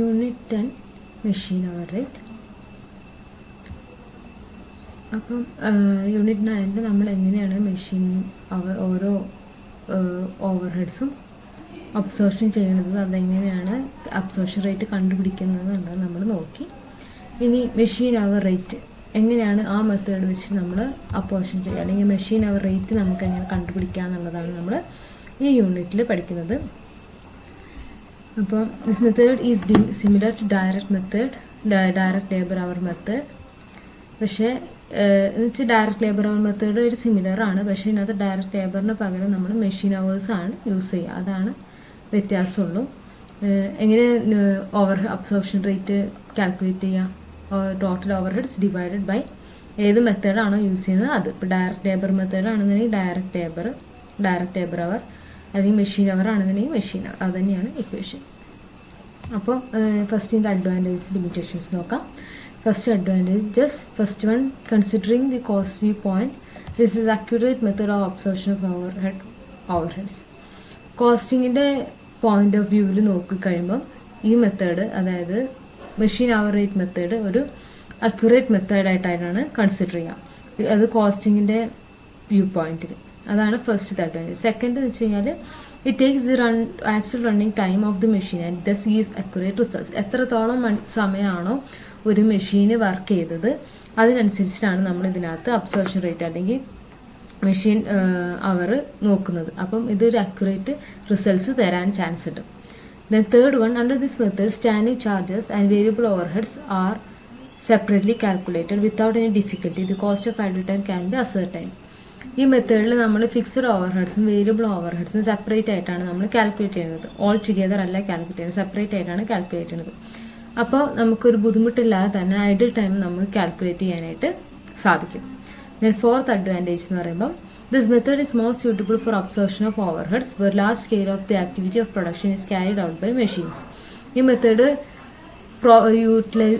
Unit ten machine hour rate അപ്പം unit നയന്റെ നമ്മൾ എങ്ങനെയാണ് മെഷീൻ അവർ ഓരോ ഓവർ ഹെഡ്സും അബ്സോർഷൻ ചെയ്യുന്നത് അതെങ്ങനെയാണ് അബ്സോർഷൻ റേറ്റ് കണ്ടുപിടിക്കുന്നത് എന്നുള്ളത് നമ്മൾ നോക്കി. ഇനി മെഷീൻ അവർ റേറ്റ് എങ്ങനെയാണ് ആ മെത്തേഡ് വെച്ച് നമ്മൾ അപ്പോർഷൻ ചെയ്യുക? അല്ലെങ്കിൽ മെഷീൻ അവർ റേറ്റ് നമുക്ക് എങ്ങനെ കണ്ടുപിടിക്കുക എന്നുള്ളതാണ് നമ്മൾ ഈ യൂണിറ്റിൽ പഠിക്കുന്നത്. അപ്പോൾ this method is similar to direct method direct labour hour method പക്ഷേ എന്നുവെച്ചാൽ ഡയറക്റ്റ് ലേബർ അവർ മെത്തേഡ് ഒരു സിമിലർ ആണ്. പക്ഷേ ഇതിനകത്ത് ഡയറക്റ്റ് ലേബറിന് പകരം നമ്മൾ മെഷീൻ അവേഴ്സ് ആണ് യൂസ് ചെയ്യുക. അതാണ് വ്യത്യാസമുള്ളൂ. എങ്ങനെ ഓവർ അബ്സോർപ്ഷൻ റേറ്റ് കാൽക്കുലേറ്റ് ചെയ്യാം? Total over heads divided by ഏത് മെത്തേഡാണോ യൂസ് ചെയ്യുന്നത്? അത്. ഇപ്പോൾ ഡയറക്റ്റ് ലേബർ മെത്തേഡ് ആണെന്നുണ്ടെങ്കിൽ direct labour direct labour hour അല്ലെങ്കിൽ മെഷീൻ അവർ ആണെന്നുണ്ടെങ്കിൽ മെഷീൻ അവർ അത് തന്നെയാണ് ഇക്വേഷൻ അപ്പോൾ ഫസ്റ്റിന്റെ അഡ്വാന്റേജസ് ലിമിറ്റേഷൻസ് നോക്കാം. First advantage just first one considering the cost view point this is accurate method of observation of overhead overheads കോസ്റ്റിങ്ങിന്റെ point of വ്യൂവിൽ നോക്കിക്കഴിയുമ്പം ഈ മെത്തേഡ് അതായത് മെഷീൻ അവർ റേറ്റ് മെത്തേഡ് ഒരു അക്യുറേറ്റ് മെത്തേഡായിട്ടാണ് കൺസിഡർ ചെയ്യുക അത് കോസ്റ്റിങ്ങിന്റെ വ്യൂ പോയിന്റിൽ അതാണ് ഫസ്റ്റ് അഡ്വാന്റേജ് സെക്കൻഡ് എന്ന് വെച്ച് കഴിഞ്ഞാൽ it takes the run actual running time of the machine and thus is accurate results എത്രത്തോളം സമയമാണോ ഒരു മെഷീന് വർക്ക് ചെയ്തത് അതിനനുസരിച്ചിട്ടാണ് നമ്മൾ ഇതിനകത്ത് അബ്സോർഷൻ റേറ്റ് അല്ലെങ്കിൽ മെഷീൻ അവർ നോക്കുന്നത്. അപ്പം ഇതൊരു അക്യുറേറ്റ് റിസൾട്ട്സ് തരാൻ ചാൻസ് ഉണ്ട്. Then third one under this method standing charges and variable overheads are separately calculated without any difficulty the cost of idle time can be ascertain ഈ മെത്തേഡിൽ നമ്മൾ fixed ഓവർ ഹെഡ്സും വേരിയബിൾ ഓവർ ഹെഡ്സും സെപ്പറേറ്റ് ആയിട്ടാണ് നമ്മൾ കാൽക്കുലേറ്റ് ചെയ്യുന്നത്. ഓൾ ടുഗെദർ അല്ല കാൽക്കുലേറ്റ് ചെയ്യുന്നത്. സെപ്പറേറ്റ് ആയിട്ടാണ് കാൽക്കുലേറ്റ് ചെയ്യുന്നത്. അപ്പോൾ നമുക്കൊരു ബുദ്ധിമുട്ടില്ലാതെ തന്നെ ഐഡിൽ ടൈം നമുക്ക് കാൽക്കുലേറ്റ് ചെയ്യാനായിട്ട് സാധിക്കും. ദെൻ ഫോർത്ത് അഡ്വാന്റേജ് എന്ന് പറയുമ്പോൾ this method is most suitable for absorption of overheads where large scale of the activity of production is carried out by machines ഈ മെത്തേഡ് പ്രോ യൂട്ടിലൈ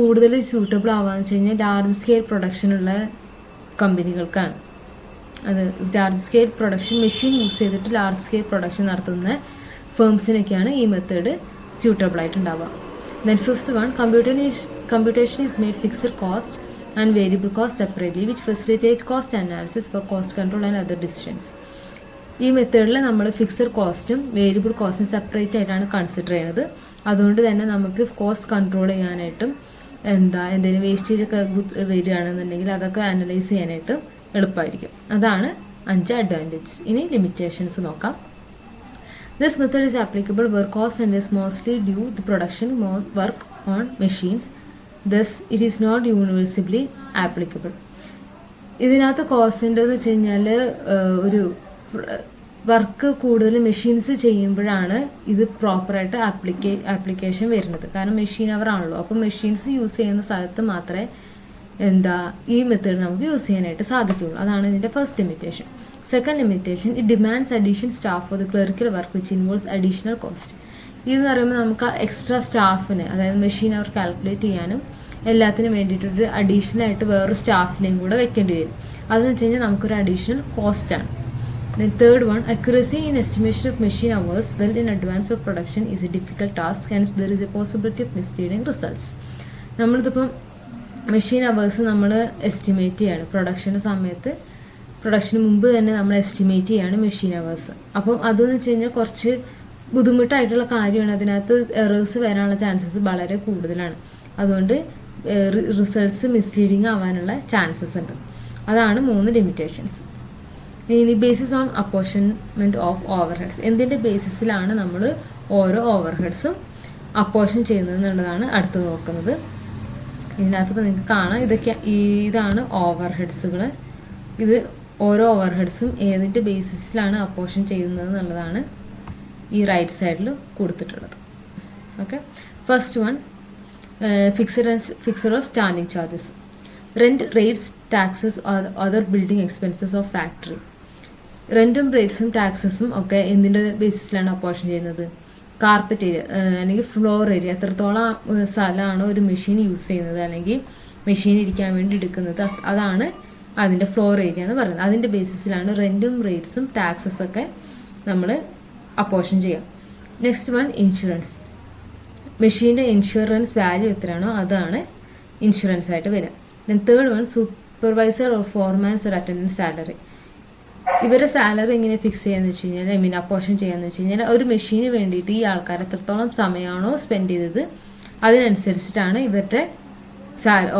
കൂടുതൽ സ്യൂട്ടബിൾ ആവാന്ന് വെച്ച് കഴിഞ്ഞാൽ ലാർജ് സ്കെയിൽ പ്രൊഡക്ഷനുള്ള കമ്പനികൾക്കാണ്. അത് large scale production machine use ചെയ്തിട്ട് ലാർജ് സ്കെയിൽ പ്രൊഡക്ഷൻ നടത്തുന്ന ഫേംസിനൊക്കെയാണ് ഈ method suitable ആയിട്ടുണ്ടാവുക. Then fifth one computer computation is made fixed cost and variable cost separately which facilitate cost analysis for cost control and other decisions ഈ മെത്തേഡിൽ നമ്മൾ fixed കോസ്റ്റും variable കോസ്റ്റും separate ആയിട്ടാണ് consider ചെയ്യുന്നത്. അതുകൊണ്ട് തന്നെ നമുക്ക് കോസ്റ്റ് കൺട്രോൾ ചെയ്യാനായിട്ടും എന്താ എന്തെങ്കിലും വേസ്റ്റേജ് ഒക്കെ വരികയാണെന്നുണ്ടെങ്കിൽ അതൊക്കെ അനലൈസ് ചെയ്യാനായിട്ട് എളുപ്പമായിരിക്കും അതാണ് അഞ്ച് അഡ്വാന്റേജസ് ഇനി ലിമിറ്റേഷൻസ് നോക്കാം This method is applicable where cost centers mostly due the production more work on machines. Thus, it is not universally applicable. ഇതിനകത്ത് കോസ്റ്റ് എന്ന് വെച്ച് കഴിഞ്ഞാൽ ഒരു വർക്ക് കൂടുതൽ മെഷീൻസ് ചെയ്യുമ്പോഴാണ് ഇത് പ്രോപ്പറായിട്ട് ആപ്ലിക്കേ ആപ്ലിക്കേഷൻ വരുന്നത്. കാരണം മെഷീൻ അവർ ആണല്ലോ. അപ്പം മെഷീൻസ് യൂസ് ചെയ്യുന്ന സ്ഥലത്ത് മാത്രമേ എന്താ ഈ മെത്തേഡ് നമുക്ക് യൂസ് ചെയ്യാനായിട്ട് സാധിക്കുള്ളൂ. അതാണ് ഇതിന്റെ first limitation second limitation it demands addition staff for the clerical work which involves additional cost ഇതെന്ന് പറയുമ്പോൾ നമുക്ക് എക്സ്ട്രാ സ്റ്റാഫിന് അതായത് മെഷീൻ അവർ കാൽക്കുലേറ്റ് ചെയ്യാനും എല്ലാത്തിനും വേണ്ടിയിട്ടൊരു അഡീഷണൽ ആയിട്ട് വേറൊരു സ്റ്റാഫിനെയും കൂടെ വെക്കേണ്ടി വരും. അതെന്ന് വെച്ച് കഴിഞ്ഞാൽ നമുക്കൊരു അഡീഷണൽ കോസ്റ്റാണ് Then third one, accuracy in estimation of machine hours well in advance of production is a difficult task, hence there is a possibility of misleading results. നമ്മളിതിപ്പം മെഷീൻ അവേഴ്സ് നമ്മൾ എസ്റ്റിമേറ്റ് ചെയ്യാണ്. പ്രൊഡക്ഷന്റെ സമയത്ത് പ്രൊഡക്ഷന് മുമ്പ് തന്നെ നമ്മൾ estimate ചെയ്യാണ് machine hours അപ്പം അതെന്ന് വെച്ച് കഴിഞ്ഞാൽ കുറച്ച് ബുദ്ധിമുട്ടായിട്ടുള്ള കാര്യമാണ്. അതിനകത്ത് എറേഴ്സ് വരാനുള്ള ചാൻസസ് വളരെ കൂടുതലാണ്. അതുകൊണ്ട് റിസൾട്ട്സ് മിസ്ലീഡിങ് ആവാനുള്ള ചാൻസസ് ഉണ്ട്. അതാണ് മൂന്ന് ലിമിറ്റേഷൻസ് ഇനി basis on apportionment of overheads എന്തിന്റെ ബേസിസിലാണ് നമ്മൾ ഓരോ ഓവർ ഹെഡ്സും അപ്പോർഷൻ ചെയ്യുന്നത് എന്നുള്ളതാണ് അടുത്ത് നോക്കുന്നത്. ഇതിനകത്ത് ഇപ്പോൾ നിങ്ങൾക്ക് കാണാം. ഇതൊക്കെ ഇതാണ് ഓവർ ഹെഡ്സുകൾ ഇത് ഓരോ ഓവർ ഹെഡ്സും ഏതിന്റെ ബേസിസിലാണ് അപ്പോർഷൻ ചെയ്യുന്നത് എന്നുള്ളതാണ് ഈ റൈറ്റ് സൈഡിൽ കൊടുത്തിട്ടുള്ളത് okay first one fixed fixed of standing charges rent rates taxes other building expenses of factory റെന്റും റേറ്റ്സും ടാക്സസും ഒക്കെ എന്തിന്റെ ബേസിസിലാണ് അപ്പോർഷൻ ചെയ്യുന്നത്? കാർപ്പറ്റ് ഏരിയ അല്ലെങ്കിൽ ഫ്ലോർ ഏരിയ എത്രത്തോളം സ്ഥലമാണ് ഒരു മെഷീൻ യൂസ് ചെയ്യുന്നത്? അല്ലെങ്കിൽ മെഷീൻ ഇരിക്കാൻ വേണ്ടി എടുക്കുന്നത്? അതാണ് അതിന്റെ ഫ്ലോർ ഏരിയ എന്ന് പറയുന്നത്. അതിന്റെ ബേസിസിലാണ് റെന്റും റേറ്റ്സും ടാക്സസ് ഒക്കെ നമ്മൾ അപ്പോർഷൻ ചെയ്യാം നെക്സ്റ്റ് വൺ ഇൻഷുറൻസ് മെഷീന്റെ ഇൻഷുറൻസ് വാല്യൂ എത്രയാണോ അതാണ് ഇൻഷുറൻസ് ആയിട്ട് വരിക. Then third one supervisor or foreman's ഒരു അറ്റൻഡൻസ് സാലറി ഇവരുടെ സാലറി എങ്ങനെ ഫിക്സ് ചെയ്യാന്ന് വെച്ച് കഴിഞ്ഞാൽ ഐ മീൻ അപ്പോർഷൻ ചെയ്യാന്ന് വെച്ച് കഴിഞ്ഞാൽ ഒരു മെഷീന് വേണ്ടിയിട്ട് ഈ ആൾക്കാർ എത്രത്തോളം സമയമാണോ സ്പെൻഡ് ചെയ്തത് അതിനനുസരിച്ചിട്ടാണ് ഇവരുടെ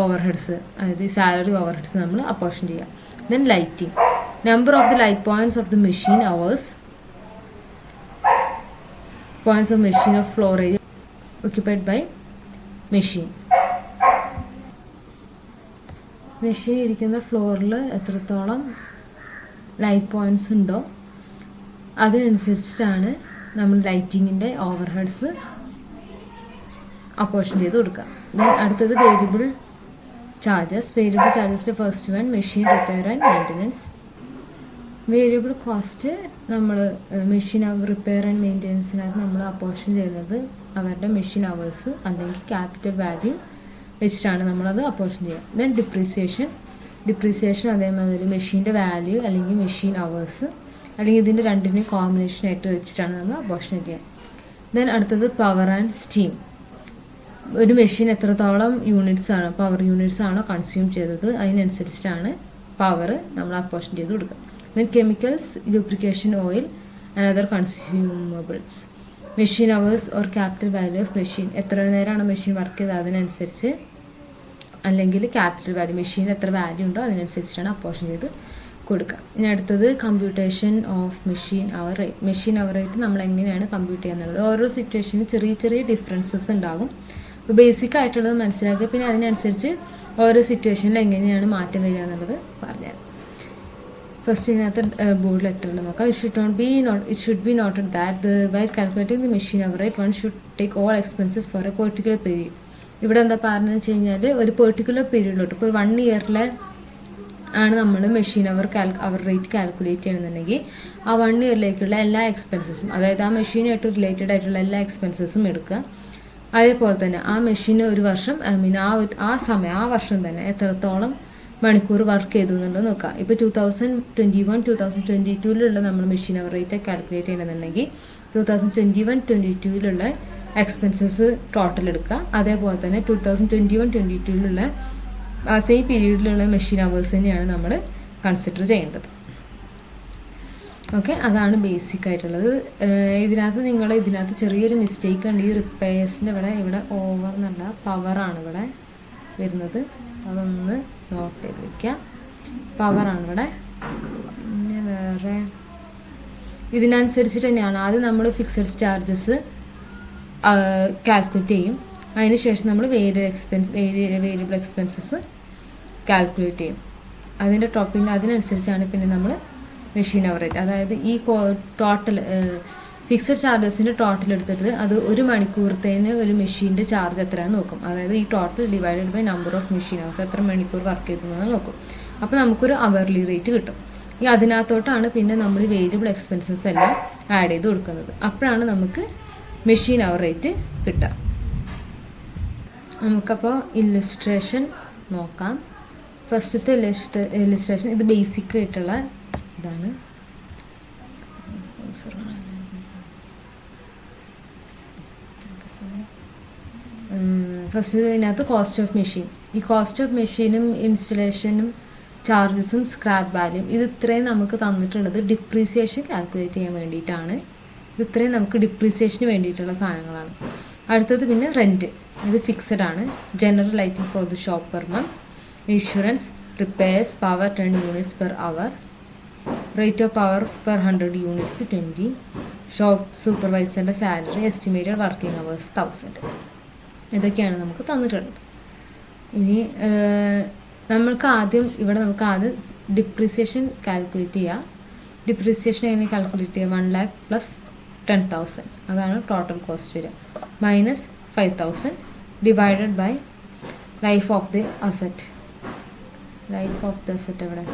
ഓവർ ഹെഡ്സ് അതായത് സാലറി ഓവർ ഹെഡ്സ് നമ്മൾ അപ്പോർഷൻ ചെയ്യാം then lighting number of the light points of the machine hours points of machine of floorage occupied by machine. Machine ഇരിക്കുന്ന ഫ്ലോറിൽ എത്രത്തോളം ലൈറ്റ് പോയിന്റ്സ് ഉണ്ടോ? അതിനനുസരിച്ചിട്ടാണ് നമ്മൾ ലൈറ്റിങ്ങിന്റെ ഓവർ ഹെഡ്സ് അപ്പോഷൻ ചെയ്ത് കൊടുക്കുക. ദെൻ അടുത്തത് variable charges variable ചാർജസിന്റെ first one machine repair and maintenance variable cost നമ്മൾ machine repair and മെയിന്റനൻസിനകത്ത് നമ്മൾ അപ്പോർഷൻ ചെയ്യുന്നത് അവരുടെ മെഷീൻ അവേഴ്സ് അല്ലെങ്കിൽ ക്യാപിറ്റൽ വാല്യൂ വെച്ചിട്ടാണ് നമ്മളത് അപ്പോഷൻ ചെയ്യുക. ദെൻ ഡിപ്രീസിയേഷൻ ഡിപ്രീസിയേഷൻ അതേമാതിരി മെഷീന്റെ വാല്യൂ അല്ലെങ്കിൽ മെഷീൻ അവേഴ്സ് അല്ലെങ്കിൽ ഇതിന്റെ രണ്ടിനെയും കോമ്പിനേഷൻ ആയിട്ട് വെച്ചിട്ടാണ് നമ്മൾ അബോഷൻ ചെയ്യുക ദെൻ അടുത്തത് പവർ ആൻഡ് സ്റ്റീം ഒരു മെഷീൻ എത്രത്തോളം യൂണിറ്റ്സ് ആണ് പവർ യൂണിറ്റ്സ് ആണോ കൺസ്യൂം ചെയ്തത് അതിനനുസരിച്ചിട്ടാണ് പവർ നമ്മൾ അപ്പോഷൻ ചെയ്ത് കൊടുക്കുക. Then chemicals lubrication oil and other consumables machine hours or capital value of machine എത്ര നേരമാണ് മെഷീൻ വർക്ക് ചെയ്തത് അതിനനുസരിച്ച് അല്ലെങ്കിൽ ക്യാപിറ്റൽ വാല്യൂ മെഷീൻ എത്ര വാല്യൂ ഉണ്ടോ അതിനനുസരിച്ചിട്ടാണ് അപ്പോർഷൻ ചെയ്ത് കൊടുക്കുക ഇനി അടുത്തത് computation of machine hour rate machine hour rate നമ്മൾ എങ്ങനെയാണ് കമ്പ്യൂട്ട് ചെയ്യുന്നത് ഓരോ സിറ്റുവേഷനും ചെറിയ ചെറിയ ഡിഫറൻസസ് ഉണ്ടാകും. അപ്പോൾ ബേസിക് ആയിട്ടുള്ളത് മനസ്സിലാക്കുക. പിന്നെ അതിനനുസരിച്ച് ഓരോ സിറ്റുവേഷനിൽ എങ്ങനെയാണ് മാറ്റം വരിക എന്നുള്ളത് പറഞ്ഞുതരാം. ഫസ്റ്റ് ഇതിനകത്ത് ബോർഡ് ലെറ്ററിൽ നോക്കാം. It should not be noted it should be noted that while calculating the machine hour rate one should take all expenses for a particular period ഇവിടെ എന്താ പറഞ്ഞു വെച്ച് കഴിഞ്ഞാൽ ഒരു പെർട്ടിക്കുലർ പീരീഡിലോട്ട് ഇപ്പോൾ വൺ ഇയറിലെ ആണ് നമ്മൾ മെഷീൻ അവർ കാൽ അവർ റേറ്റ് കാൽക്കുലേറ്റ് ചെയ്യണമെന്നുണ്ടെങ്കിൽ ആ വൺ ഇയറിലേക്കുള്ള എല്ലാ എക്സ്പെൻസസും അതായത് ആ മെഷീനായിട്ട് റിലേറ്റഡ് ആയിട്ടുള്ള എല്ലാ എക്സ്പെൻസസും എടുക്കുക. അതേപോലെ തന്നെ ആ മെഷീൻ ഒരു വർഷം ഐ മീൻ ആ ആ സമയം ആ വർഷം തന്നെ എത്രത്തോളം മണിക്കൂർ വർക്ക് ചെയ്തു എന്നുള്ളത് നോക്കുക. ഇപ്പോൾ two thousand twenty one two thousand twenty ടൂവിലുള്ള നമ്മൾ മെഷീൻ അവർ റേറ്റ് കാൽക്കുലേറ്റ് ചെയ്യണമെന്നുണ്ടെങ്കിൽ two thousand twenty one twenty ടൂവിലുള്ള expenses total എടുക്കുക. അതേപോലെ തന്നെ two thousand twenty one twenty ടുവിലുള്ള ആ സെയിം പീരീഡിലുള്ള മെഷീൻ അവേഴ്സ് തന്നെയാണ് നമ്മൾ കൺസിഡർ ചെയ്യേണ്ടത്. ഓക്കെ അതാണ് ബേസിക് ആയിട്ടുള്ളത്. ഇതിനകത്ത് നിങ്ങൾ ഇതിനകത്ത് ചെറിയൊരു മിസ്റ്റേക്ക് ഉണ്ട്. ഈ റിപ്പയേഴ്സിന്റെ ഇവിടെ ഇവിടെ ഓവർ എന്നല്ല പവറാണ് ഇവിടെ വരുന്നത്. അതൊന്ന് നോട്ട് ചെയ്ത് വെക്കാം പവറാണ് ഇവിടെ. പിന്നെ വേറെ ഇതിനനുസരിച്ചിട്ട് തന്നെയാണ്. ആദ്യം നമ്മൾ ഫിക്സഡ് ചാർജസ് കാൽക്കുലേറ്റ് ചെയ്യും. അതിനുശേഷം നമ്മൾ variable expense variable expenses calculate ചെയ്യും. അതിന്റെ ടോപ്പിംഗ് അതിനനുസരിച്ചാണ് പിന്നെ നമ്മൾ മെഷീൻ അവറേറ്റ് അതായത് ഈ ടോട്ടൽ ഫിക്സഡ് ചാർജസിന്റെ ടോട്ടൽ എടുത്തിട്ട് അത് ഒരു മണിക്കൂറത്തേന് ഒരു മെഷീന്റെ ചാർജ് എത്രയാണെന്ന് നോക്കും. അതായത് ഈ total divided by number of machine hours എത്ര മണിക്കൂർ വർക്ക് ചെയ്തതെന്ന് നോക്കും. അപ്പോൾ നമുക്കൊരു അവർലി റേറ്റ് കിട്ടും. ഈ അതിനകത്തോട്ടാണ് പിന്നെ നമ്മൾ വേരിയബിൾ എക്സ്പെൻസസ് എല്ലാം ആഡ് ചെയ്ത് കൊടുക്കുന്നത്. അപ്പോഴാണ് നമുക്ക് മെഷീൻ അവർ റേറ്റ് കിട്ടുക. നമുക്കപ്പോൾ ഇല്ലുസ്ട്രേഷൻ നോക്കാം. ഫസ്റ്റത്തെ ഇലിസ്ട്രേ ഇലിസ്ട്രേഷൻ ഇത് ബേസിക് ആയിട്ടുള്ള ഇതാണ്. ഫസ്റ്റ് ഇതിനകത്ത് കോസ്റ്റ് ഓഫ് മെഷീൻ ഈ കോസ്റ്റ് ഓഫ് മെഷീനും ഇൻസ്റ്റലേഷനും ചാർജസും സ്ക്രാപ്പ് വാല്യൂ ഇത് ഇത്രയും നമുക്ക് തന്നിട്ടുള്ളത് ഡിപ്രീസിയേഷൻ കാൽക്കുലേറ്റ് ചെയ്യാൻ വേണ്ടിയിട്ടാണ്. ഇത്രയും നമുക്ക് ഡിപ്രീസിയേഷന് വേണ്ടിയിട്ടുള്ള സാധനങ്ങളാണ്. അടുത്തത് പിന്നെ റെന്റ് ഇത് ഫിക്സഡ് ആണ്. General lighting for the shop per month insurance repairs power ten units per hour rate of power per hundred units twenty shop സൂപ്പർവൈസറിന്റെ salary estimated working hours thousand ഇതൊക്കെയാണ് നമുക്ക് തന്നിട്ടുള്ളത്. ഇനി നമ്മൾക്ക് ആദ്യം ഇവിടെ നമുക്ക് ആദ്യം ഡിപ്രീസിയേഷൻ കാൽക്കുലേറ്റ് ചെയ്യാം. ഡിപ്രീസിയേഷൻ എങ്ങനെ കാൽക്കുലേറ്റ് ചെയ്യുക one lakh plus ten thousand അതാണ് ടോട്ടൽ കോസ്റ്റ് വരിക. Minus five thousand divided by life of the asset life of the asset എവിടെ?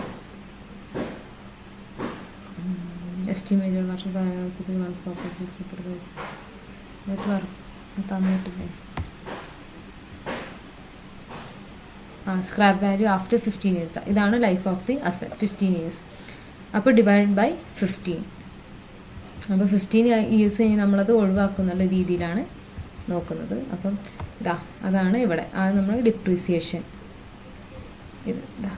Scrap value after fifteen year ഇതാണ് life of the asset fifteen years അപ്പോൾ divide by fifteen അപ്പോൾ fifteen years കഴിഞ്ഞ് നമ്മളത് ഒഴിവാക്കുന്നുള്ള രീതിയിലാണ് നോക്കുന്നത്. അപ്പം ഇതാ അതാണ് ഇവിടെ. അത് നമ്മൾ ഡിപ്രീസിയേഷൻ ഇത് ഇതാ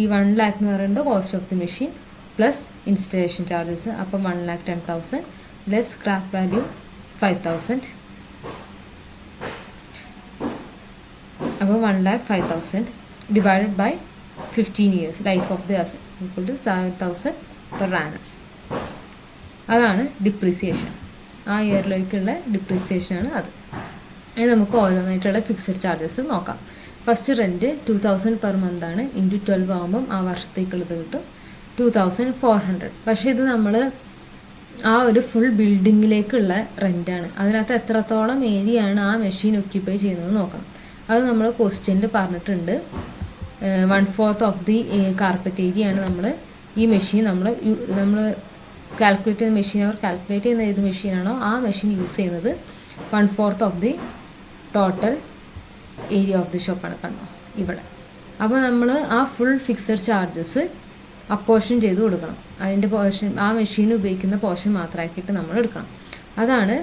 ഈ വൺ ലാക്ക് എന്ന് പറയുന്നത് cost of the machine plus installation charges അപ്പം one lakh ten thousand less scrap value five thousand അപ്പോൾ one lakh five thousand divided by fifteen years life of the asset equal to seven thousand per annum അതാണ് depreciation ആ ഇയറിലേക്കുള്ള ഡിപ്രീസിയേഷനാണ് അത്. ഇനി നമുക്ക് ഓരോന്നായിട്ടുള്ള ഫിക്സഡ് ചാർജസ് നോക്കാം. First rent two thousand per month ആണ്. ഇന്റു ട്വൽവ് ആകുമ്പം ആ വർഷത്തേക്കുള്ളത് കിട്ടും. ടു തൗസൻഡ് ഫോർ ഹൺഡ്രഡ് പക്ഷേ ഇത് നമ്മൾ ആ ഒരു ഫുൾ ബിൽഡിങ്ങിലേക്കുള്ള റെന്റാണ് അതിനകത്ത് എത്രത്തോളം ഏരിയ ആണ് ആ മെഷീൻ ഒക്യുപ്പൈ ചെയ്യുന്നത് നോക്കണം. അത് നമ്മൾ ക്വസ്റ്റ്യനിൽ പറഞ്ഞിട്ടുണ്ട്. One fourth of the carpet area ആണ് നമ്മൾ ഈ മെഷീൻ നമ്മൾ നമ്മൾ കാൽക്കുലേറ്റ് ചെയ്യുന്ന മെഷീൻ അവർ കാൽക്കുലേറ്റ് ചെയ്യുന്ന ഏത് മെഷീനാണോ ആ മെഷീൻ യൂസ് ചെയ്യുന്നത് one fourth of the total area of the ഷോപ്പാണ് കണ്ടോ? ഇവിടെ. അപ്പോൾ നമ്മൾ ആ ഫുൾ ഫിക്സഡ് ചാർജസ് അപ്പോർഷൻ ചെയ്ത് കൊടുക്കണം. അതിന്റെ പോർഷൻ ആ മെഷീൻ ഉപയോഗിക്കുന്ന പോർഷൻ മാത്രമാക്കിയിട്ട് നമ്മൾ എടുക്കണം. അതാണ്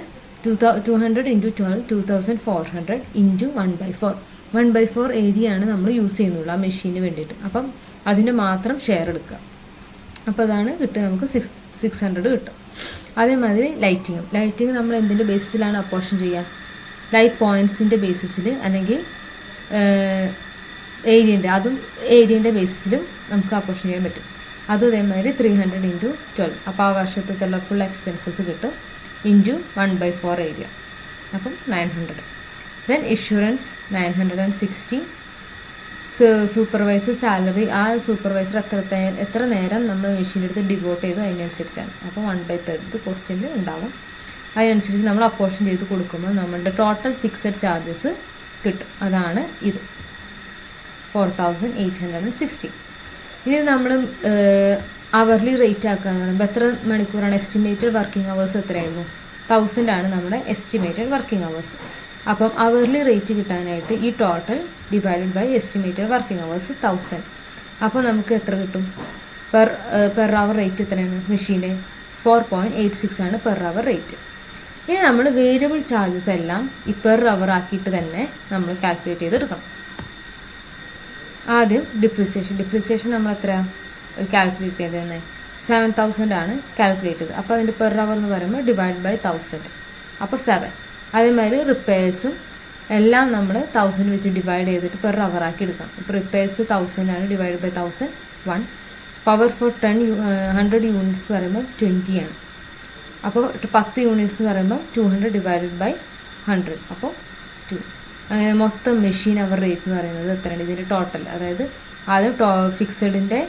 two thou two hundred into twelve two thousand four hundred into one by four one by four area ആണ് നമ്മൾ യൂസ് ചെയ്യുന്നുള്ളൂ ആ മെഷീന് വേണ്ടിയിട്ട്. അപ്പം അതിന്റെ മാത്രം ഷെയർ എടുക്കുക. അപ്പോൾ അതാണ് കിട്ടുക നമുക്ക് സിക്സ് സിക്സ് ഹൺഡ്രഡ് കിട്ടും. അതേമാതിരി ലൈറ്റിങ്ങും ലൈറ്റിങ് നമ്മൾ എന്തിന്റെ ബേസിസിലാണ് അപ്പോർഷൻ ചെയ്യുക? ലൈറ്റ് പോയിന്റ്സിന്റെ ബേസിസിൽ അല്ലെങ്കിൽ ഏരിയന്റെ അതും ഏരിയന്റെ ബേസിസിലും നമുക്ക് അപ്പോർഷൻ ചെയ്യാൻ പറ്റും. അതും അതേമാതിരി ത്രീ ഹൺഡ്രഡ് ഇന്റു ട്വൽവ് അപ്പോൾ ആ വർഷത്തേക്കുള്ള ഫുൾ എക്സ്പെൻസസ് കിട്ടും into one by four area അപ്പം nine hundred then insurance nine hundred and sixty supervisor salary ആ സൂപ്പർവൈസർ എത്ര എത്ര നേരം നമ്മൾ മെഷീന്റെ അടുത്ത് ഡിവോട്ട് ചെയ്തു അതിനനുസരിച്ചാണ്. അപ്പോൾ വൺ ബൈ തേർഡ് ക്വസ്റ്റ്യൻ ഉണ്ടാവും. അതിനനുസരിച്ച് നമ്മൾ അപ്പോർഷൻ ചെയ്ത് കൊടുക്കുമ്പോൾ നമ്മളുടെ ടോട്ടൽ ഫിക്സഡ് ചാർജസ് കിട്ടും. അതാണ് ഇത്. Four thousand eight hundred and sixty ഇനി നമ്മൾ അവർലി റേറ്റ് ആക്കുക എന്ന് പറയുമ്പോൾ എത്ര മണിക്കൂറാണ് എസ്റ്റിമേറ്റഡ് വർക്കിംഗ് അവേഴ്സ് എത്രയായിരുന്നു? തൗസൻഡ് ആണ് നമ്മുടെ എസ്റ്റിമേറ്റഡ് വർക്കിംഗ് അവേഴ്സ് അപ്പം അവർലി റേറ്റ് കിട്ടാനായിട്ട് ഈ total divided by estimated working hours thousand അപ്പോൾ നമുക്ക് എത്ര കിട്ടും? പെർ പെർ അവർ റേറ്റ് എത്രയാണ് മെഷീന്റെ ഫോർ പോയിന്റ് എയ്റ്റ് സിക്സ് ആണ് പെർ അവർ റേറ്റ് ഇനി നമ്മൾ വേരിയബിൾ ചാർജസ് എല്ലാം ഈ പെർ അവർ ആക്കിയിട്ട് തന്നെ നമ്മൾ കാൽക്കുലേറ്റ് ചെയ്തെടുക്കണം. ആദ്യം ഡിപ്രിസിയേഷൻ ഡിപ്രിസിയേഷൻ നമ്മൾ എത്ര കാൽക്കുലേറ്റ് ചെയ്തതെന്ന് സെവൻ തൗസൻഡ് ആണ് കാൽക്കുലേറ്റ് ചെയ്തത്. അപ്പോൾ അതിന്റെ പെർ അവർ എന്ന് പറയുമ്പോൾ ഡിവൈഡ് ബൈ തൗസൻഡ് അപ്പോൾ സെവൻ അതേമാതിരി റിപ്പയേഴ്സും എല്ലാം നമ്മൾ തൗസൻഡ് വെച്ച് ഡിവൈഡ് ചെയ്തിട്ട് പെർ അവറാക്കി എടുക്കാം ഇപ്പോൾ റിപ്പയേഴ്സ് തൗസൻഡ് ആണ് divide by thousand one power four ten hundred units പറയുമ്പോൾ ട്വന്റി ആണ്. അപ്പോൾ പത്ത് യൂണിറ്റ്സ് എന്ന് പറയുമ്പോൾ two hundred divided by hundred അപ്പോൾ ടു അങ്ങനെ മൊത്തം മെഷീൻ അവർ റേറ്റ് എന്ന് പറയുന്നത് എത്രയാണ്? ഇതിന്റെ ടോട്ടൽ അതായത് ആദ്യം ടോ ഫിക്സഡിന്റെ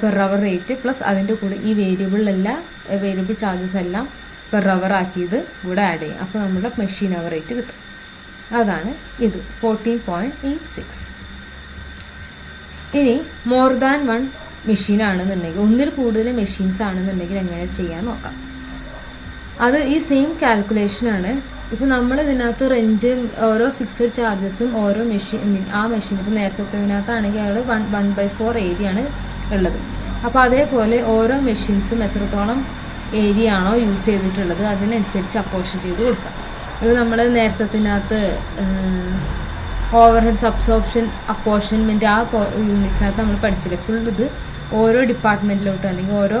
പെർ അവർ റേറ്റ് പ്ലസ് അതിന്റെ കൂടെ ഈ വേരിയബിളിലെല്ലാം വേരിയബിൾ ചാർജസ് എല്ലാം പെർ അവർ ആക്കിയത് ഇവിടെ ആഡ് ചെയ്യും. അപ്പോൾ നമ്മുടെ മെഷീൻ അവർ റേറ്റ് കിട്ടും. അതാണ് ഇത് ഫോർട്ടീൻ പോയിന്റ് എയ്റ്റ് സിക്സ് ഇനി മോർ ദാൻ വൺ മെഷീൻ ആണെന്നുണ്ടെങ്കിൽ ഒന്നിൽ കൂടുതൽ മെഷീൻസ് ആണെന്നുണ്ടെങ്കിൽ എങ്ങനെ ചെയ്യാൻ നോക്കാം. അത് ഈ സെയിം കാൽക്കുലേഷനാണ് ഇപ്പോൾ നമ്മൾ ഇതിനകത്ത് റെന്റ് ഓരോ ഫിക്സഡ് ചാർജസും ഓരോ മെഷീൻ ആ മെഷീൻ ഇപ്പോൾ നേരത്തെ ഇതിനകത്താണെങ്കിൽ അയാൾ one one by four area ആണ് ഉള്ളത്. അപ്പോൾ അതേപോലെ ഓരോ മെഷീൻസും എത്രത്തോളം ഏരിയ ആണോ യൂസ് ചെയ്തിട്ടുള്ളത് അതിനനുസരിച്ച് അപ്പോർഷൻ ചെയ്ത് കൊടുക്കാം. ഇപ്പോൾ നമ്മൾ നേരത്തത്തിനകത്ത് ഓവർ ഹെഡ് അബ്സോർപ്ഷൻ അപ്പോർഷൻമെന്റ് ആ യൂണിറ്റിനകത്ത് നമ്മൾ പഠിച്ചില്ല? ഫുൾ ഇത് ഓരോ ഡിപ്പാർട്ട്മെന്റിലോട്ട് അല്ലെങ്കിൽ ഓരോ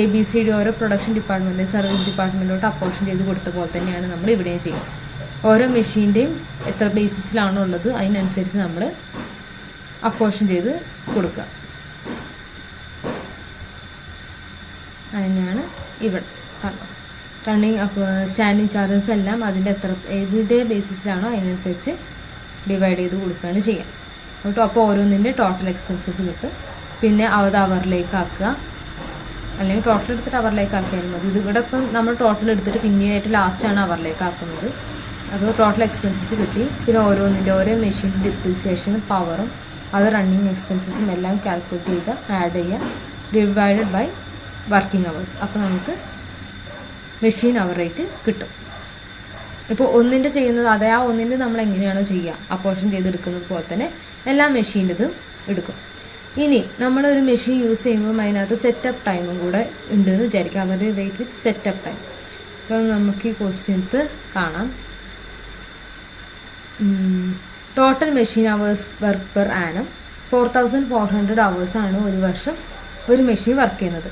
എ ബി സി ഡി ഓരോ പ്രൊഡക്ഷൻ ഡിപ്പാർട്ട്മെന്റ് സർവീസ് ഡിപ്പാർട്ട്മെന്റിലോട്ട് അപ്പോർഷൻ ചെയ്ത് കൊടുത്ത പോലെ തന്നെയാണ് നമ്മൾ ഇവിടെയും ചെയ്യുന്നത്. ഓരോ മെഷീന്റെയും എത്ര ബേസിസിലാണോ ഉള്ളത് അതിനനുസരിച്ച് നമ്മൾ അപ്പോർഷൻ ചെയ്ത് കൊടുക്കുക. അതിനെയാണ് ഇവിടെ കണ്ടോ? റണ്ണിങ് സ്റ്റാൻഡിങ് ചാർജസ് എല്ലാം അതിന്റെ എത്ര ഏതിന്റെ ബേസിസിലാണോ അതിനനുസരിച്ച് ഡിവൈഡ് ചെയ്ത് കൊടുക്കുകയാണ് ചെയ്യുക കേട്ടോ അപ്പോൾ ഓരോന്നിന്റെ ടോട്ടൽ എക്സ്പെൻസസ് കിട്ടും. പിന്നെ അത് അവറിലേക്ക് ആക്കുക. അല്ലെങ്കിൽ ടോട്ടൽ എടുത്തിട്ട് അവറിലേക്ക് ആക്കിയാലും മതി. ഇത് ഇവിടെ ഇപ്പം നമ്മൾ ടോട്ടൽ എടുത്തിട്ട് പിന്നീടായിട്ട് ലാസ്റ്റാണ് അവറിലേക്ക് ആക്കുന്നത്. അപ്പോൾ ടോട്ടൽ എക്സ്പെൻസസ് കിട്ടി. പിന്നെ ഓരോന്നിന്റെ ഓരോ മെഷീൻ ഡിപ്രീസിയേഷനും പവറും അത് റണ്ണിങ് എക്സ്പെൻസസും എല്ലാം കാൽക്കുലേറ്റ് ചെയ്ത് ആഡ് ചെയ്യുക. ഡിവൈഡഡ് ബൈ വർക്കിംഗ് അവേഴ്സ് അപ്പോൾ നമുക്ക് മെഷീൻ അവർ റേറ്റ് കിട്ടും. ഇപ്പോൾ ഒന്നിന്റെ ചെയ്യുന്നത് അതേ ആ ഒന്നിന്റെ നമ്മൾ എങ്ങനെയാണോ ചെയ്യുക അപ്പോർഷൻ ചെയ്തെടുക്കുന്നത് പോലെ തന്നെ എല്ലാ മെഷീന്റെതും എടുക്കും. ഇനി നമ്മളൊരു മെഷീൻ യൂസ് ചെയ്യുമ്പോൾ അതിനകത്ത് സെറ്റപ്പ് ടൈമും കൂടെ ഉണ്ട് എന്ന് വിചാരിക്കുക. അവരുടെ റേറ്റ് വിത്ത് സെറ്റപ്പ് ടൈം അപ്പം നമുക്ക് ഈ ക്വസ്റ്റ്യൻസ് കാണാം. Total machine hours work per annum four thousand four hundred അവേഴ്സാണ് ഒരു വർഷം ഒരു മെഷീൻ വർക്ക് ചെയ്യുന്നത്.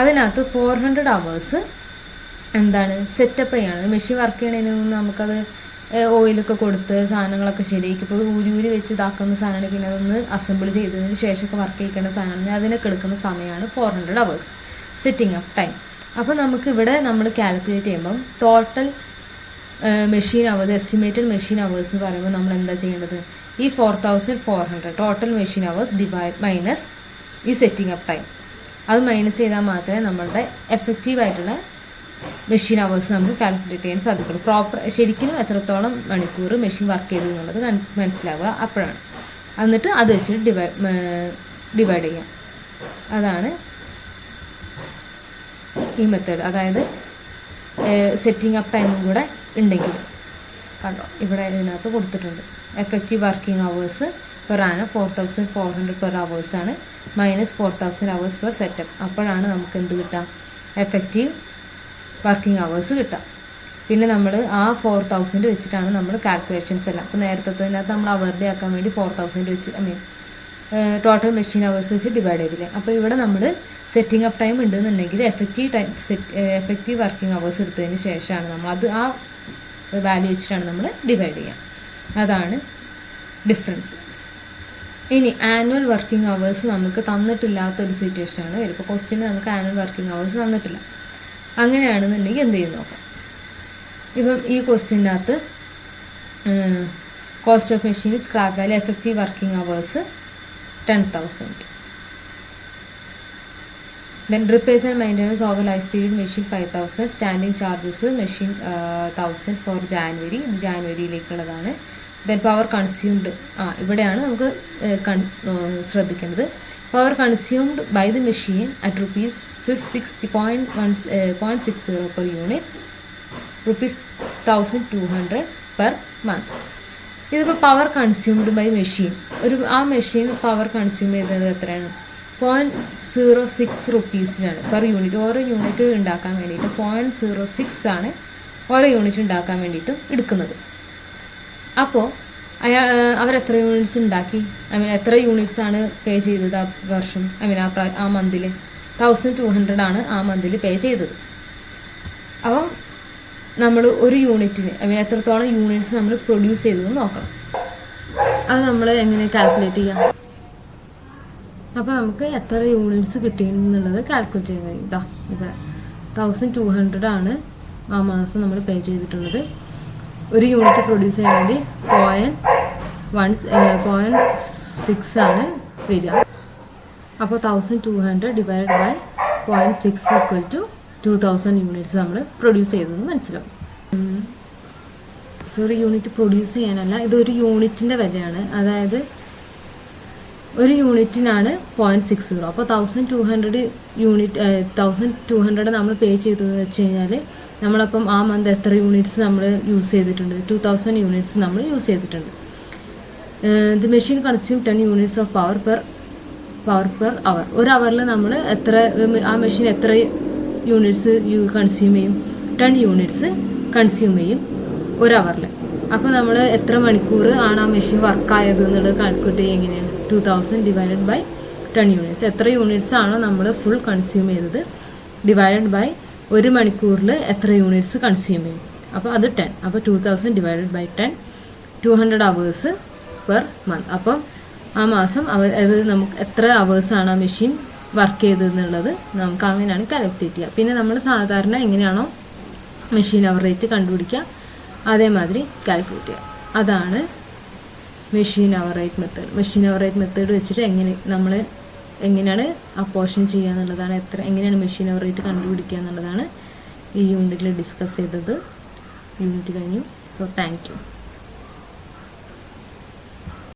അതിനകത്ത് ഫോർ ഹൺഡ്രഡ് അവേഴ്സ് എന്താണ് സെറ്റപ്പ് ചെയ്യണം. മെഷീൻ വർക്ക് ചെയ്യണതിന് നമുക്കത് ഓയിലൊക്കെ കൊടുത്ത് സാധനങ്ങളൊക്കെ ശരിയാക്കി. ഇപ്പോൾ ഊരി ഊരി വെച്ച് ഇതാക്കുന്ന സാധനമാണ്. പിന്നെ അതൊന്ന് അസംബിൾ ചെയ്തതിന് ശേഷമൊക്കെ വർക്ക് ചെയ്യിക്കേണ്ട സാധനമാണ്. അതിനൊക്കെ എടുക്കുന്ന സമയമാണ് four hundred hours setting up time അപ്പോൾ നമുക്ക് ഇവിടെ നമ്മൾ കാൽക്കുലേറ്റ് ചെയ്യുമ്പം total machine hours estimated machine hours എന്ന് പറയുമ്പോൾ നമ്മൾ എന്താ ചെയ്യേണ്ടത്? ഈ four thousand four hundred total machine hours divide minus ഈ സെറ്റിംഗ് അപ്പ് ടൈം അത് മൈനസ് ചെയ്താൽ മാത്രമേ നമ്മളുടെ എഫക്റ്റീവ് ആയിട്ടുള്ള മെഷീൻ അവേഴ്സ് നമുക്ക് കാൽക്കുലേറ്റ് ചെയ്യാൻ സാധിക്കുള്ളൂ. പ്രോപ്പർ ശരിക്കും എത്രത്തോളം മണിക്കൂർ മെഷീൻ വർക്ക് ചെയ്തു എന്നുള്ളത് മനസ്സിലാവുക അപ്പോഴാണ്. എന്നിട്ട് അത് വെച്ചിട്ട് ഡിവൈഡ് ഡിവൈഡ് ചെയ്യാം. അതാണ് ഈ മെത്തേഡ് അതായത് സെറ്റിംഗ് അപ്പ് ടൈമും കൂടെ ഉണ്ടെങ്കിൽ. കണ്ടോ? ഇവിടെ ഇതിനകത്ത് കൊടുത്തിട്ടുണ്ട്. Effective working hours per annum four thousand four hundred per hours ആണ്. Minus four thousand hours per setup അപ്പോഴാണ് നമുക്ക് എന്ത് കിട്ടാം എഫക്റ്റീവ് വർക്കിംഗ് അവേഴ്സ് കിട്ടാം പിന്നെ നമ്മൾ ആ ഫോർ തൗസൻഡ് വെച്ചിട്ടാണ് നമ്മൾ കാൽക്കുലേഷൻസ് എല്ലാം. അപ്പോൾ നേരത്തെ തന്നെ നമ്മൾ അവറിന്റെ ആക്കാൻ വേണ്ടി ഫോർ തൗസൻഡ് വെച്ച് I mean total machine hours വെച്ച് ഡിവൈഡ് ചെയ്തില്ലേ? അപ്പോൾ ഇവിടെ നമ്മൾ സെറ്റിംഗ് അപ്പ് ടൈം ഉണ്ടെന്നുണ്ടെങ്കിൽ effective time set effective working hours എടുത്തതിന് ശേഷമാണ് നമ്മൾ അത് ആ വാല്യൂ വെച്ചിട്ടാണ് നമ്മൾ ഡിവൈഡ് ചെയ്യുക. അതാണ് ഡിഫറൻസ് ഇനി ആനുവൽ വർക്കിംഗ് അവേഴ്സ് നമുക്ക് തന്നിട്ടില്ലാത്ത ഒരു സിറ്റുവേഷനാണ് വരും ഇപ്പോൾ ക്വസ്റ്റ്യന് നമുക്ക് ആനുവൽ വർക്കിംഗ് അവേഴ്സ് തന്നിട്ടില്ല. അങ്ങനെയാണെന്നുണ്ടെങ്കിൽ എന്ത് ചെയ്യും നോക്കാം. ഇപ്പം ഈ ക്വസ്റ്റ്യന്റെ അകത്ത് cost of machine scrap value effective working hours ten thousand then repairs and maintenance over life period machine five thousand standing charges machine thousand four January ജാനുവരിയിലേക്കുള്ളതാണ് then power consumed ആ ഇവിടെയാണ് നമുക്ക് ശ്രദ്ധിക്കേണ്ടത്. Power consumed by the machine at rupees ഫിഫ് sixty point one point six zero per unit rupees thousand two hundred per month ഇതിപ്പോൾ power consumed by machine ഒരു ആ machine power consume ചെയ്തത് എത്രയാണ്? Point zero six റുപ്പീസിനാണ് per unit ഓരോ unit ഉണ്ടാക്കാൻ വേണ്ടിയിട്ട് point zero six ആണ് ഓരോ യൂണിറ്റ് ഉണ്ടാക്കാൻ വേണ്ടിയിട്ടും എടുക്കുന്നത്. അപ്പോൾ അയാൾ എത്ര യൂണിറ്റ്സ് ഉണ്ടാക്കി? ഐ മീൻ എത്ര യൂണിറ്റ്സ് ആണ് പേ ചെയ്തത് ആ വർഷം? ഐ മീൻ ആ ആ മന്തിൽ തൗസൻഡ് ടു ഹൺഡ്രഡ് ആണ് ആ മന്തിൽ പേ ചെയ്തത്. അപ്പം നമ്മൾ ഒരു യൂണിറ്റിന് ഐ മീൻ എത്രത്തോളം യൂണിറ്റ്സ് നമ്മൾ പ്രൊഡ്യൂസ് ചെയ്തു നോക്കണം. അത് നമ്മൾ എങ്ങനെ കാൽക്കുലേറ്റ് ചെയ്യാം? അപ്പോൾ നമുക്ക് എത്ര യൂണിറ്റ്സ് കിട്ടി എന്നുള്ളത് കാൽക്കുലേറ്റ് ചെയ്യാൻ കഴിയും ഇതാ ഇവിടെ തൗസൻഡ് ടു ഹൺഡ്രഡ് ആണ് ആ മാസം നമ്മൾ പേ ചെയ്തിട്ടുള്ളത്. ഒരു യൂണിറ്റ് പ്രൊഡ്യൂസ് ചെയ്യാൻ വേണ്ടി പോയിന്റ് വൺ പോയിന്റ് സിക്സ് ആണ് വരിക. അപ്പോൾ thousand two hundred divide by point six equal to two thousand units നമ്മൾ പ്രൊഡ്യൂസ് ചെയ്തതെന്ന് മനസ്സിലാവും. സോ ഒരു യൂണിറ്റ് പ്രൊഡ്യൂസ് ചെയ്യാനല്ല ഇതൊരു യൂണിറ്റിന്റെ വിലയാണ്. അതായത് ഒരു യൂണിറ്റിനാണ് പോയിന്റ് സിക്സ് സീറോ അപ്പോൾ thousand two hundred unit thousand two hundred നമ്മൾ പേ ചെയ്തു എന്ന് വെച്ച് കഴിഞ്ഞാൽ നമ്മളപ്പം ആ മന്ത് എത്ര യൂണിറ്റ്സ് നമ്മൾ യൂസ് ചെയ്തിട്ടുണ്ട്? ടു തൗസൻഡ് യൂണിറ്റ്സ് നമ്മൾ യൂസ് ചെയ്തിട്ടുണ്ട്. The machine consume ten units of power per power per hour ഒരു അവറിൽ നമ്മൾ എത്ര ആ മെഷീൻ എത്ര യൂണിറ്റ്സ് കൺസ്യൂം ചെയ്യും? ടെൻ യൂണിറ്റ്സ് കൺസ്യൂം ചെയ്യും ഒരു അവറിൽ അപ്പോൾ നമ്മൾ എത്ര മണിക്കൂർ ആണ് ആ മെഷീൻ വർക്കായത് എന്നുള്ളത് ചെയ്യുക എങ്ങനെയാണ്? Two thousand divided by ten units എത്ര യൂണിറ്റ്സ് ആണോ നമ്മൾ ഫുൾ കൺസ്യൂം ചെയ്തത്? ഡിവൈഡഡ് ബൈ ഒരു മണിക്കൂറിൽ എത്ര യൂണിറ്റ്സ് കൺസ്യൂം ചെയ്യും? അപ്പോൾ അത് ടെൻ. അപ്പോൾ two thousand divided by ten two hundred hours per month അപ്പം ആ മാസം അവ അത് നമുക്ക് എത്ര അവേഴ്സാണ് ആ മെഷീൻ വർക്ക് ചെയ്തതെന്നുള്ളത് നമുക്ക് അങ്ങനെയാണ് കാൽക്കുലേറ്റ് ചെയ്യുക. പിന്നെ നമ്മൾ സാധാരണ എങ്ങനെയാണോ മെഷീൻ അവർ റേറ്റ് കണ്ടുപിടിക്കുക അതേമാതിരി കാൽക്കുലേറ്റ് ചെയ്യുക. അതാണ് machine hour rate method machine hour rate method വെച്ചിട്ട് എങ്ങനെ നമ്മൾ എങ്ങനെയാണ് അപ്പോർഷൻ ചെയ്യുക എന്നുള്ളതാണ് എത്ര എങ്ങനെയാണ് മെഷീൻ അവർ റേറ്റ് കണ്ടുപിടിക്കുക എന്നുള്ളതാണ് ഈ യൂണിറ്റിൽ ഡിസ്കസ് ചെയ്തത്. യൂണിറ്റ് കഴിഞ്ഞു. So thank